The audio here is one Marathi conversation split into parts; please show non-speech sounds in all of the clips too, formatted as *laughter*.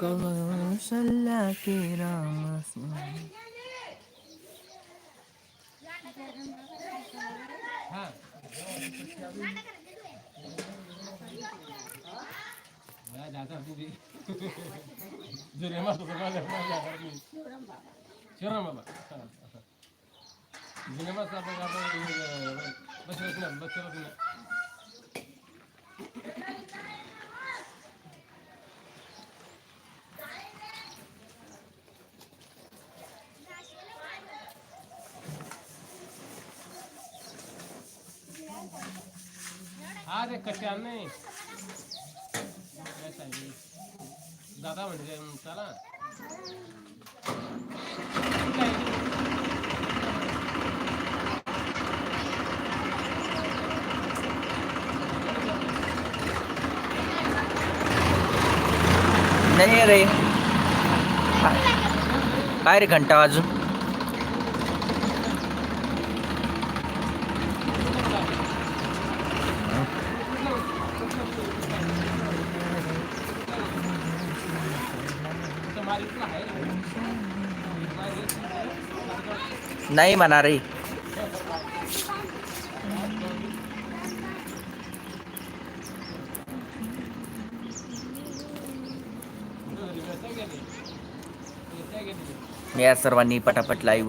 कौशल्या की राम हा ते कसे आण नाही दादा म्हणजे चला. नाही रे. काय रे घंटा वाजून. नाही म्हणा रे या सर्वांनी पटापट लाईव्ह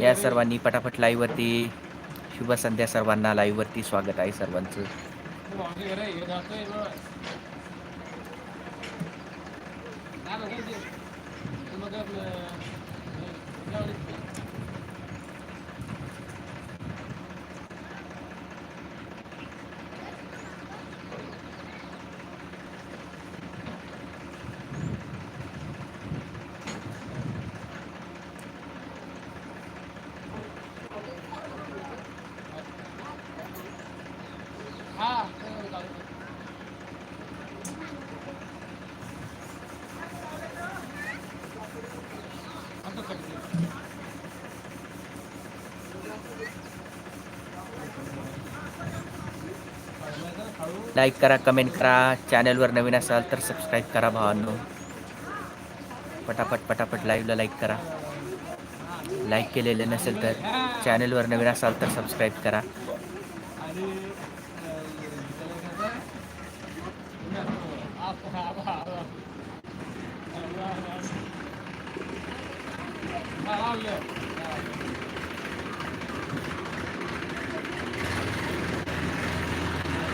या सर्वांनी पटापट लाईव्ह वरती शुभ संध्या सर्वांना लाईव्ह वरती स्वागत आहे सर्वांचं भावाची घरी आहे, हे जातोय मग. काय म्हणतात ते? ते मग आपलं, हे, जेवण- हा, ते जाऊ दे. आता करते. लाईक करा कमेंट करा. चॅनलवर नवीन असाल तर सबस्क्राईब करा भावांनो. पटापट पटापट लाईव्हला लाईक करा. लाईक केलेले नसेल तर चॅनलवर नवीन असाल तर सबस्क्राईब करा. *laughs* आणि अं, त्याला काय म्हणतात? आप- आप- आप- हा, लावलं.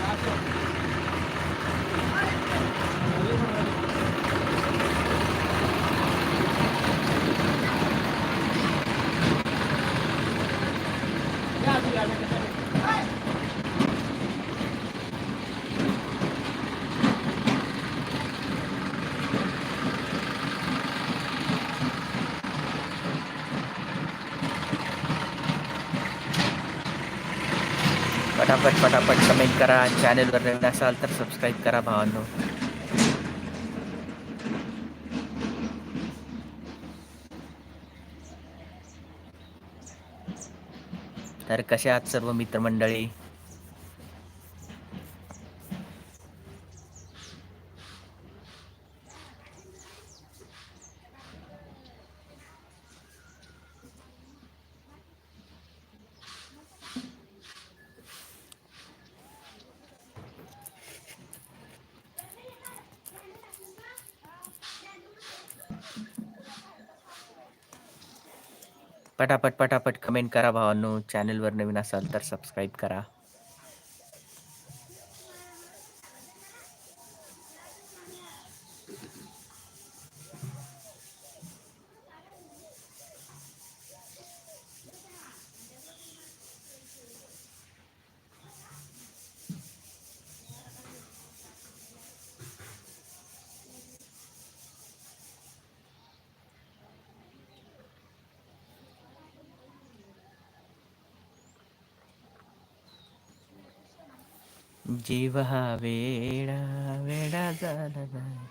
हा. या, तू या, मी कसं- फटाफट फटाफट कमेंट करा. चॅनलवर नवीन असाल तर सबस्क्राईब करा भावांनो. तर कसे आहात सर्व मित्रमंडळी? पटापट पटापट कमेंट करा भावांनो. चॅनलवर नवीन असाल तर सबस्क्राईब करा. जीव हा वेडा वेडा झाला नाही.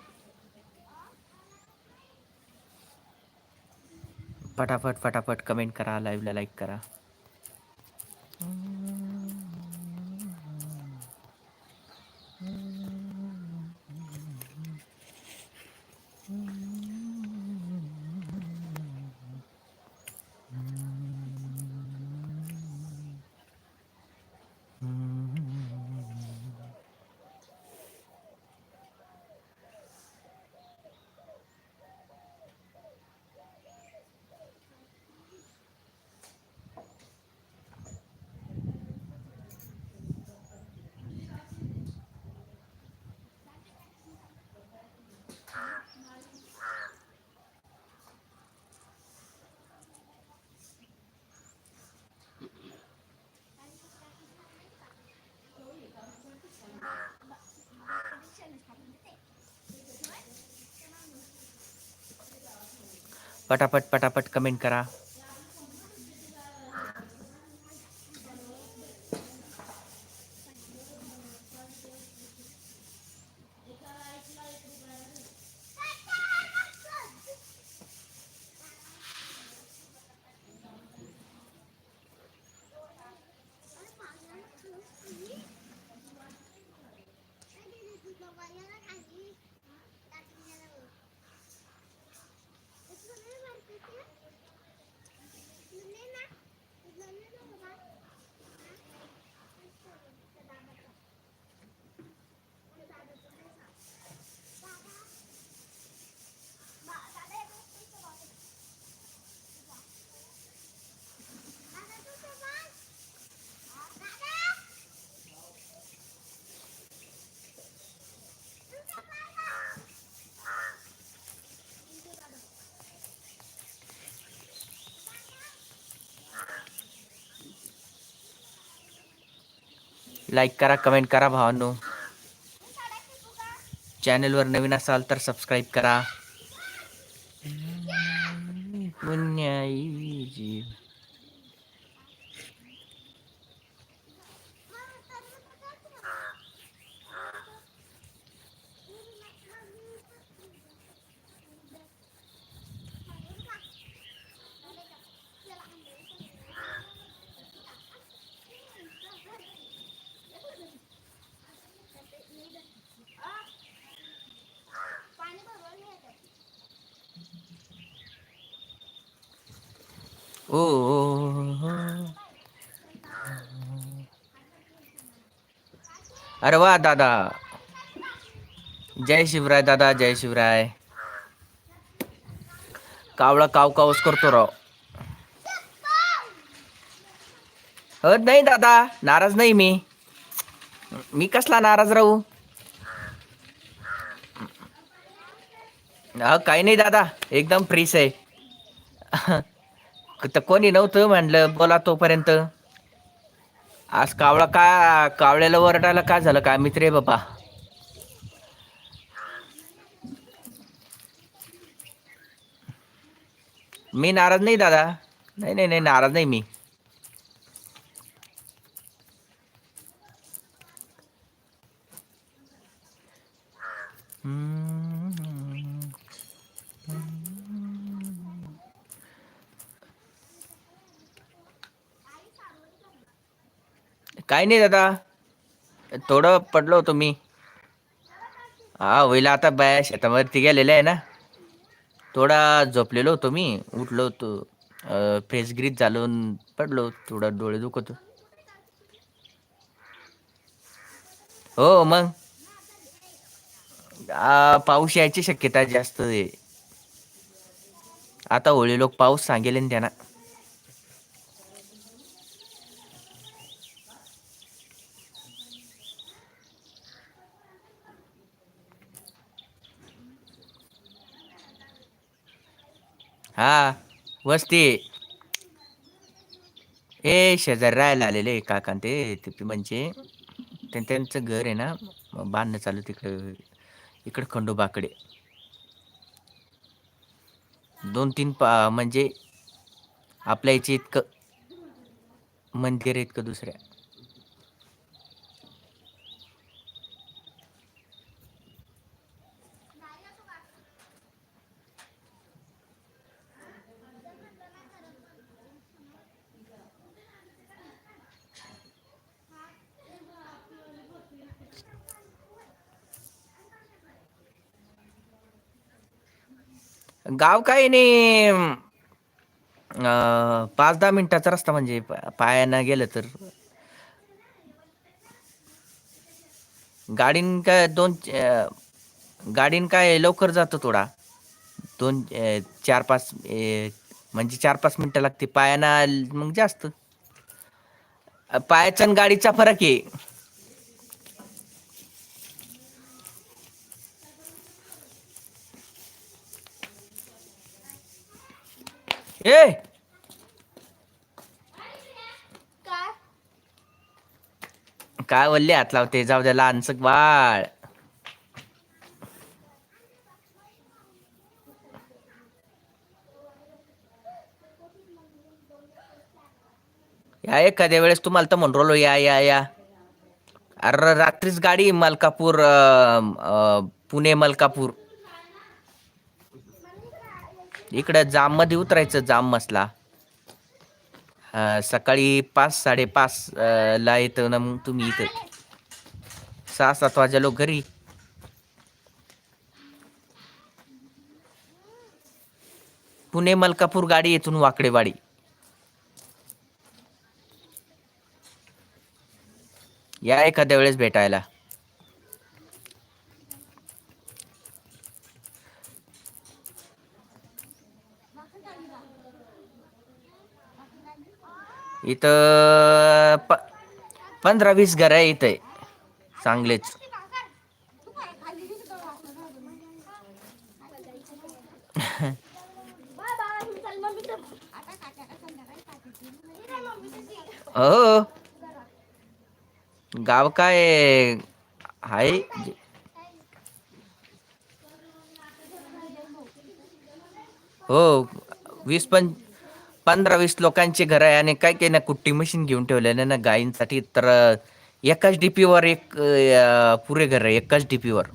पटापट पटापट कमेंट करा लाईव्हला लाईक करा पटापट पटापट कमेंट करा. लाईक करा कमेंट करा भावांनो. चॅनलवर नवीन असाल तर सबस्क्राईब करा पुण्याई जीव ओ अरे वा दादा. जय शिवराय दादा जय शिवराय. कावळा काव कावच करतो राव. हो नाही दादा नाराज नाही मी. मी कसला नाराज राहू? हा काही नाही दादा एकदम फ्रीस आहे. तर कोणी नव्हतं म्हणलं बोला तोपर्यंत. आज कावळा का कावळ्याला वरडायला का झालं? काय मित्र आहे बाबा. मी नाराज नाही दादा. नाही नाही नाही नाराज नाही मी. काय नाही दादा. थोडं पडलो होतो मी. हा होईल आता बाया शेतावरती गेलेलं आहे ना. थोडा झोपलेलो होतो मी. उठलो होतो. फेस ग्रीज झालून पडलो. थोडा डोळे दुखत हो मग? पाऊस यायची शक्यता जास्त आहे. आता होळी लोक पाऊस सांगेल ना त्यांना. हा वस्ती. ए शेजारी राहायला आलेले काका ते म्हणजे. ते म्हणजे. त्यांचं घर आहे ना बांधणं चालू तिकडं. इकडं खंडोबाकडे दोन तीन पा म्हणजे आपल्या इथे इतकं मंदिर आहे इतकं दुसऱ्या. गाव काय नाही अं, पाच दहा मिनिटाचा रस्ता म्हणजे पा- पायानं गेलं तर. गाडीन काय दोन अं, गाडीन काय लवकर जातो थोडा. दोन अं, चार पाच अं, म्हणजे चार पाच मिनिटं लागते. पायानं मग जास्त. अं, पायाचा आणि गाडीचा फरक आहे. ए! काय? काय वल्ले हात लावते? जाऊ द्या लहानसं बाळ. या एखाद्या वेळेस तुम्हाला तर म्हणून राहिलो या या या. अरे रात्रीच गाडी मलकापूर अं, अं, पुणे मलकापूर. इकडं जाममध्ये उतरायचं जाम मसला. सकाळी पाच साडेपाच ला येतं ना मग तुम्ही इथं. सहा सात वाजे लोक घरी. पुणे मलकापूर गाडी येथून वाकडेवाडी. या एखाद्या वेळेस भेटायला. इथं प पंधरा वीस घरं आहे इथे. चांगलेच हो गाव काय आहे हो वीस पण पंधरा वीस लोकांचे घर आहे आणि काय काय ना कुट्टी मशीन घेऊन ठेवलेलं ना गायींसाठी. तर एकाच एकाच डीपीवर एक अं, पुरे घर आहे एकाच डीपीवर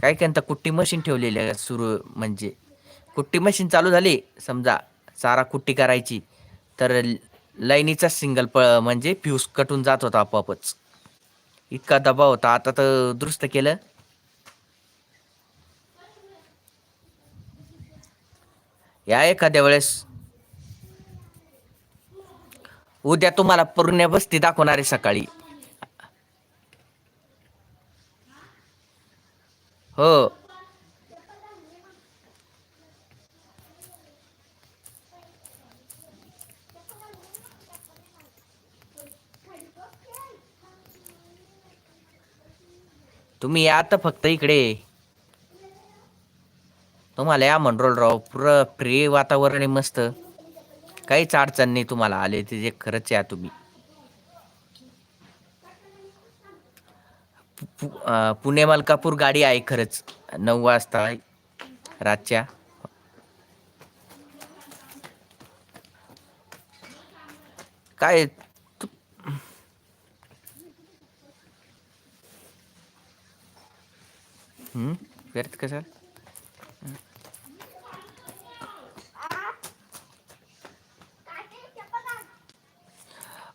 काय काय तर कुट्टी मशीन ठेवलेली आहे सुरू म्हणजे. कुट्टी मशीन चालू झाली समजा चारा कुट्टी करायची तर ल- लाईनीचा सिंगल प म्हणजे फ्यूज कटून जात होता आपोआपच. इतका दबाव होता. आता तर दुरुस्त केलं. या एखाद्या वेळेस. उद्या तुम्हाला पूर्ण बस्ती दाखवणार आहे सकाळी. हो. तुम्ही या तर फक्त इकडे. तुम्हाला या मंडरोलराव पुरं प्रिय वातावरण आहे मस्त. काहीच अडचण नाही तुम्हाला आले ते जे खरंच या तुम्ही. पुणे मलकापूर गाडी आहे खरंच नऊ वाजता रातच्या. काय व्यर्थ का सर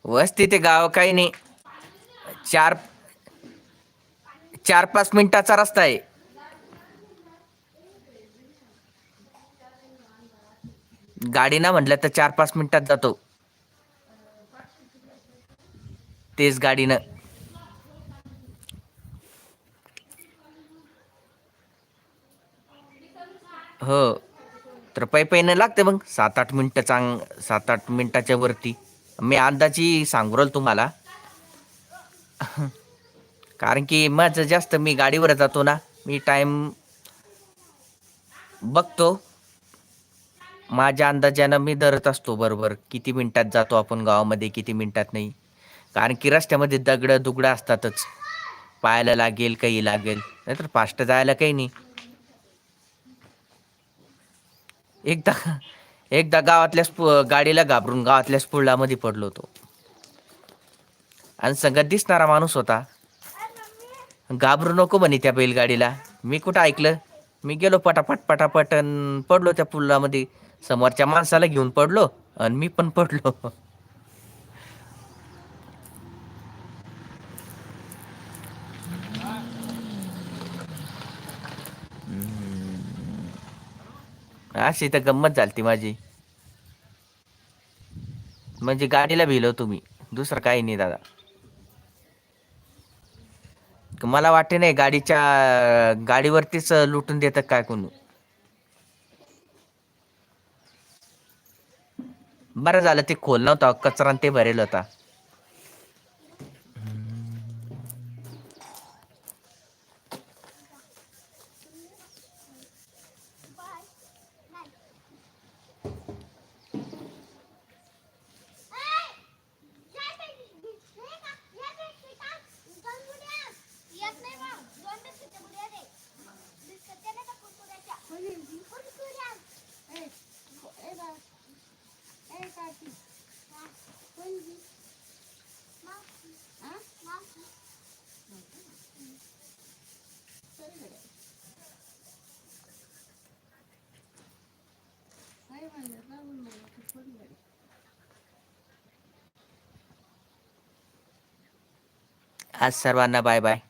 वस्ती ते गाव काही नाही. चार चार पाच मिनिटाचा रस्ता आहे. गाडी ना म्हटलं तर चार पाच मिनिटात जातो. तेच गाडीनं. हो तर पै पैनं लागते मग. सात आठ मिनिटं चांग सात आठ मिनिटाच्या वरती. मी अंदाजी सांगू तुम्हाला. कारण की माझं जास्त मी गाडीवर जातो ना मी टाइम बघतो. माझ्या अंदाजानं मी धरत असतो बरोबर. किती मिनटात जातो आपण गावामध्ये किती मिनटात नाही. कारण की रस्त्यामध्ये दगडं दुगडं असतातच. पाहायला लागेल काही लागेल. नाहीतर फास्ट जायला काही नाही. एकदा एकदा गावातल्या गाडीला घाबरून गावातल्या स्पुर्डामध्ये पडलो होतो. आणि संगत दिसणारा माणूस होता. घाबरू नको म्हणे त्या बैलगाडीला. मी कुठं ऐकलं? मी गेलो पटापट पटापट पडलो त्या पुलामध्ये. समोरच्या माणसाला घेऊन पडलो आणि मी पण पडलो. अशी तर गंमत झालती माझी. म्हणजे गाडीला भिलो तुम्ही दुसरं काही नाही दादा. मला वाटते नाही गाडीच्या गाडीवरतीच लुटून देतात काय कोणी. बरं झालं ते खोल नव्हता कचरा ते भरेल होता. आज सर्वांना बाय बाय.